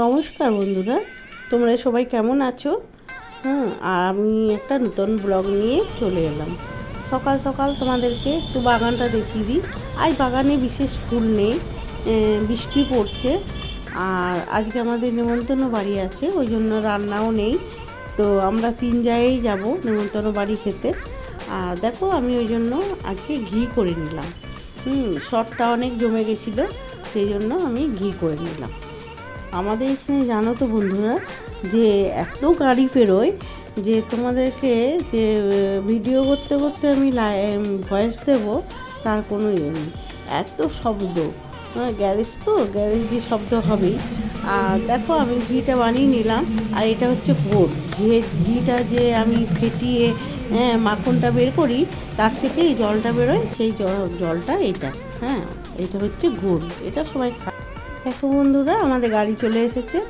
নমস্কার বন্ধুরা, তোমরা সবাই কেমন আছো? হ্যাঁ আর আমি একটা নতুন ব্লগ নিয়ে চলে এলাম। সকাল সকাল তোমাদেরকে একটু বাগানটা দেখিয়ে দিই। আজ বাগানে বিশেষ ফুল নেই বৃষ্টি পড়ছে, আর আজকে আমাদের নেমন্তন্ন বাড়ি আছে, ওই জন্য রান্নাও নেই। তো আমরা তিন জায়গায় যাব নেমন্তন্ন বাড়ি খেতে। আর দেখো, আমি ওই জন্য আজকে ঘি করে নিলাম। হুম, শটটা অনেক জমে গেছিল, সেই জন্য আমি ঘি করে নিলাম। আমাদের এখানে জানো তো বন্ধুরা, যে এত গাড়ি পেরোয় যে তোমাদেরকে যে ভিডিও করতে করতে আমি ভয়েস দেব, তার কোনো ইয়ে নেই। এত শব্দ গ্যারেজ তো গ্যারেজ দিয়ে শব্দ হবেই। আর দেখো আমি ঘিটা বানিয়ে নিলাম, আর এটা হচ্ছে গুড়। ঘিয়ে ঘিটা যে আমি ফেটিয়ে হ্যাঁ মাখনটা বের করি, তার থেকে জলটা বেরোয়, সেই জলটা এটা হ্যাঁ এটা হচ্ছে গুড়। এটা সবাই দেখো বন্ধুরা, আমাদের গাড়ি চলে এসেছে।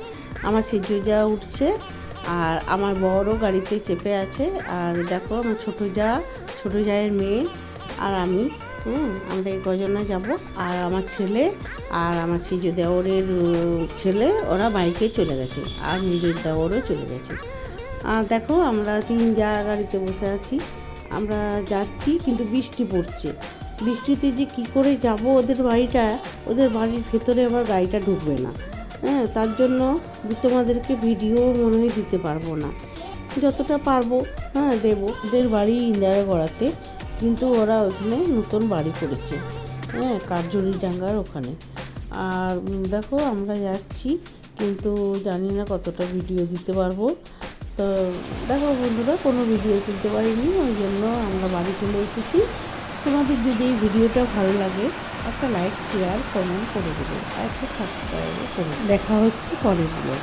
আমার যা উঠছে, আর আমার বড় গাড়িতে চেপে আছে। আর দেখো, আমার ছোটো যা, ছোটো জায়ের মেয়ে আর আমি। হুম, আমরা এই কজনা যাব। আর আমার ছেলে আর আমার সিজু দেওরের ছেলে, ওরা বাইকে চলে গেছে। আর নিজের দেওরও চলে গেছে। আর দেখো, আমরা তিন যা গাড়িতে বসে আছি। আমরা যাচ্ছি, কিন্তু বৃষ্টি পড়ছে। বৃষ্টিতে যে কি করে যাব ওদের বাড়িটা, ওদের বাড়ির ভেতরে আবার গাড়িটা ঢুকবে না। হ্যাঁ তার জন্য তোমাদেরকে ভিডিও মনে হয় দিতে পারব না। যতটা পারব হ্যাঁ দেবো। ওদের বাড়ি ইন্দিরা গড়াতে, কিন্তু ওরা ওখানে নতুন বাড়ি করেছে। হ্যাঁ কার্জলি ডাঙ্গার ওখানে। আর দেখো, আমরা যাচ্ছি, কিন্তু জানি না কতটা ভিডিও দিতে পারব। তো, দেখো বন্ধুরা, কোনো ভিডিও তুলতে পারিনি, ওই জন্য আমরা বাড়ি চলে এসেছি। তোমাদের যদি এই ভিডিওটা ভালো লাগে, একটা লাইক শেয়ার কমেন্ট করে দেবে, আর একটা সাবস্ক্রাইব করে দেখা হচ্ছে পরের ব্লগ